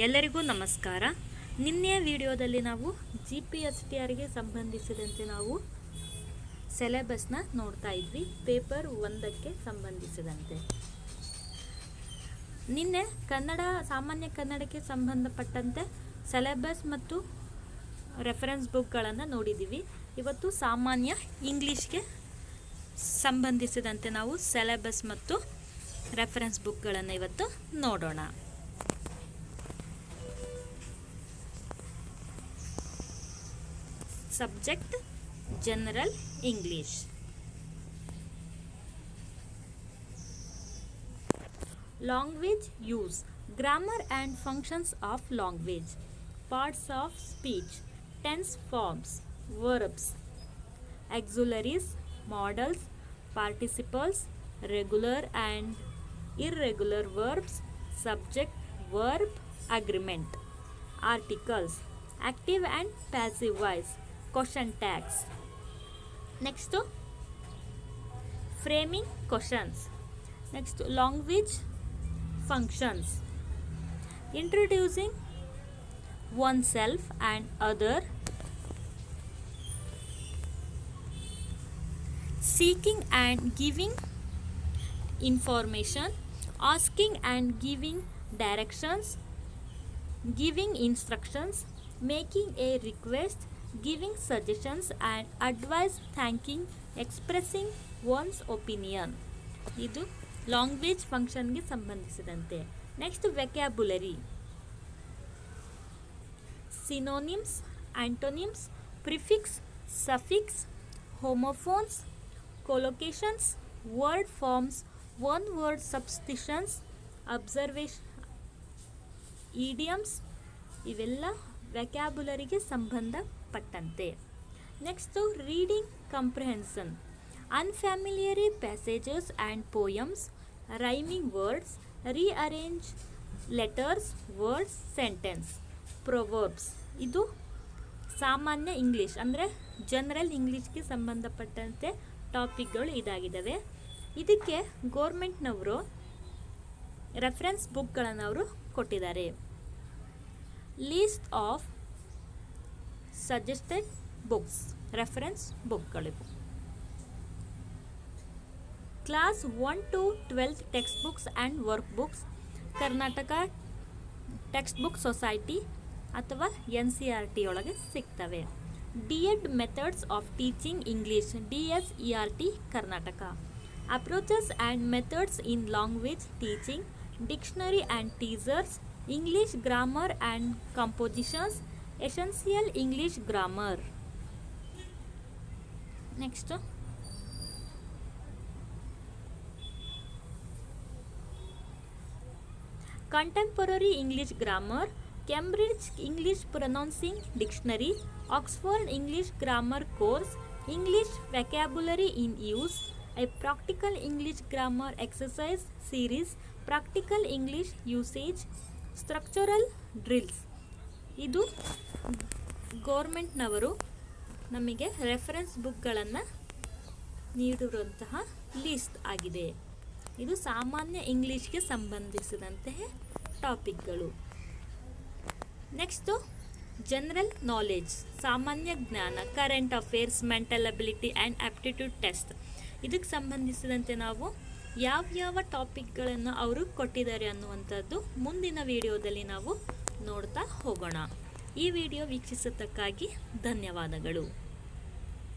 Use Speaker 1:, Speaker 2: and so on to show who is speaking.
Speaker 1: ಎಲ್ಲರಿಗೂ ನಮಸ್ಕಾರ. ನಿನ್ನೆಯ ವಿಡಿಯೋದಲ್ಲಿ ನಾವು ಜಿ ಪಿ ಎಸ್ ಟಿ ಆರ್ಗೆ ಸಂಬಂಧಿಸಿದಂತೆ ನಾವು ಸೆಲೆಬಸ್ನ ನೋಡ್ತಾ ಇದ್ವಿ. ಪೇಪರ್ ಒಂದಕ್ಕೆ ಸಂಬಂಧಿಸಿದಂತೆ. ನಿನ್ನೆ ಕನ್ನಡ, ಸಾಮಾನ್ಯ ಕನ್ನಡಕ್ಕೆ ಸಂಬಂಧಪಟ್ಟಂತೆ ಸೆಲೆಬಸ್ ಮತ್ತು ರೆಫರೆನ್ಸ್ ಬುಕ್ಗಳನ್ನು ನೋಡಿದ್ದೀವಿ ಇವತ್ತು ಸಾಮಾನ್ಯ ಇಂಗ್ಲೀಷ್ಗೆ ಸಂಬಂಧಿಸಿದಂತೆ ನಾವು ಸೆಲೆಬಸ್ ಮತ್ತು ರೆಫರೆನ್ಸ್ ಬುಕ್ಗಳನ್ನು ಇವತ್ತು ನೋಡೋಣ. subject general English. Language use grammar and functions of language, parts of speech, tense forms, verbs, auxiliaries, models, participles, regular and irregular verbs, subject, verb, agreement, articles, active and passive voice, question tags. Next, to framing questions. Next, language functions. Introducing oneself and other. Seeking and giving information. Asking and giving directions. Giving instructions. Making a request. Giving suggestions and advice, thanking, expressing one's opinion. ಇದು language ಫಂಕ್ಷನ್ಗೆ ಸಂಬಂಧಿಸಿದಂತೆ. Next vocabulary synonyms antonyms prefix suffix homophones collocations word forms one word substitutions observation idioms ಇವೆಲ್ಲ ವೆಕ್ಯಾಬುಲರಿಗೆ ಸಂಬಂಧಪಟ್ಟಂತೆ. Next reading comprehension unfamiliar passages and poems rhyming words rearrange letters words sentence proverbs ಇದು ಸಾಮಾನ್ಯ English ಅಂದರೆ general ಇಂಗ್ಲೀಷ್ಗೆ ಸಂಬಂಧಪಟ್ಟಂತೆ ಟಾಪಿಕ್ಗಳು ಇದಾಗಿದ್ದಾವೆ ಇದಕ್ಕೆ ಗೋರ್ಮೆಂಟ್ನವರು reference ಬುಕ್ಗಳನ್ನು ಅವರು ಕೊಟ್ಟಿದ್ದಾರೆ. List of suggested books reference ಬುಕ್ಗಳಿವು class one to twelfth text books and work books Karnataka text book society ಅಥವಾ N C R T ಒಳಗೆ ಸಿಗ್ತವೆ D Ed methods of teaching English D S E R T Karnataka approaches and methods in language teaching dictionary and thesaurus English grammar and compositions, essential English grammar. Next. Contemporary English grammar, Cambridge English Pronouncing Dictionary, Oxford English Grammar Course, English Vocabulary in Use, a Practical English Grammar Exercise Series, Practical English Usage, Structural drills ಇದು ಗೋರ್ಮೆಂಟ್ನವರು ನಮಗೆ reference ಬುಕ್ಗಳನ್ನು ನೀಡಿರುವಂತಹ list ಆಗಿದೆ. ಇದು ಸಾಮಾನ್ಯ ಇಂಗ್ಲೀಷ್ಗೆ ಸಂಬಂಧಿಸಿದಂತಹ ಟಾಪಿಕ್ಗಳು next general knowledge ಸಾಮಾನ್ಯ ಜ್ಞಾನ current affairs mental ability and aptitude test ಇದಕ್ಕೆ ಸಂಬಂಧಿಸಿದಂತೆ ನಾವು ಯಾವ್ಯಾವ ಟಾಪಿಕ್ಗಳನ್ನು ಅವರು ಕೊಟ್ಟಿದ್ದಾರೆ ಅನ್ನುವಂಥದ್ದು ಮುಂದಿನ ವಿಡಿಯೋದಲ್ಲಿ ನಾವು ನೋಡ್ತಾ ಹೋಗೋಣ. ಈ ವಿಡಿಯೋ ವೀಕ್ಷಿಸೋದಕ್ಕಾಗಿ ಧನ್ಯವಾದಗಳು.